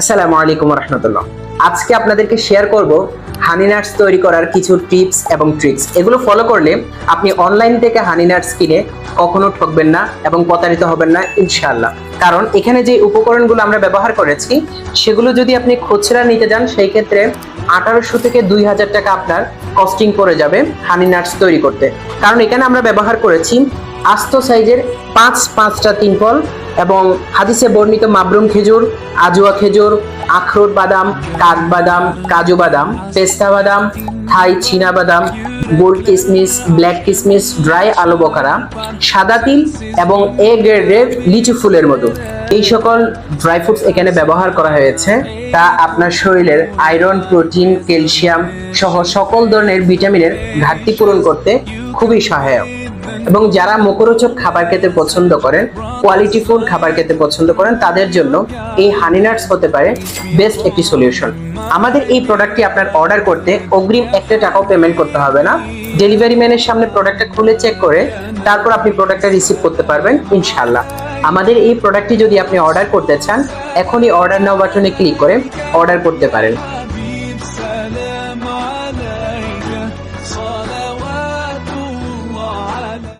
আসসালামু আলাইকুম রহমতুল্লাহ আজকে আপনাদেরকে শেয়ার করব হানি নাটস তৈরি করার কিছু টিপস এবং ট্রিক্স এগুলো ফলো করলে আপনি অনলাইন থেকে হানি নাটস কিনে কখনো ঠকবেন না এবং প্রতারিত হবেন না, ইনশাআল্লাহ। কারণ এখানে যে উপকরণগুলো আমরা ব্যবহার করেছি, সেগুলো যদি আপনি খুচরা নিতে যান, সেই ক্ষেত্রে আঠারোশো থেকে দুই হাজার টাকা আপনার কস্টিং পড়ে যাবে হানি নাটস তৈরি করতে। কারণ এখানে আমরা ব্যবহার করেছি আস্ত সাইজের পাঁচ পাঁচটা তিন ফল এবং হাদিসে বর্ণিত মাবরুম খেজুর, আজুয়া খেজুর, আখরোট বাদাম কাঠবাদাম কাজু বাদাম, পেস্তা বাদাম, থাই চীনা বাদাম গোল্ড কিসমিস, ব্ল্যাক কিসমিস, ড্রাই আলু বখারা, সাদা তিল এবং এ গ্রেডের লিচু ফুলের মতো এই সকল ড্রাই ফ্রুটস এখানে ব্যবহার করা হয়েছে। তা আপনার শরীরের আয়রন, প্রোটিন, ক্যালসিয়াম সহ সকল ধরনের ভিটামিনের ঘাটতি পূরণ করতে খুবই সহায়ক। এবং যারা মুখরোচক খাবার খেতে পছন্দ করেন কোয়ালিটি ফুল খাবার খেতে পছন্দ করেন, তাদের জন্য এই হানি নাটস হতে পারে বেস্ট একটি সলিউশন আমাদের এই প্রোডাক্টটি আপনার অর্ডার করতে অগ্রিম একটা টাকাও পেমেন্ট করতে হবে না। ডেলিভারি ম্যানের সামনে প্রোডাক্টটা খুলে চেক করে তারপর আপনি প্রোডাক্টটা রিসিভ করতে পারবেন ইনশাল্লাহ আমাদের এই প্রোডাক্টটি যদি আপনি অর্ডার করতে চান, এখনই অর্ডার নাও বাটনে ক্লিক করে অর্ডার করতে পারেন।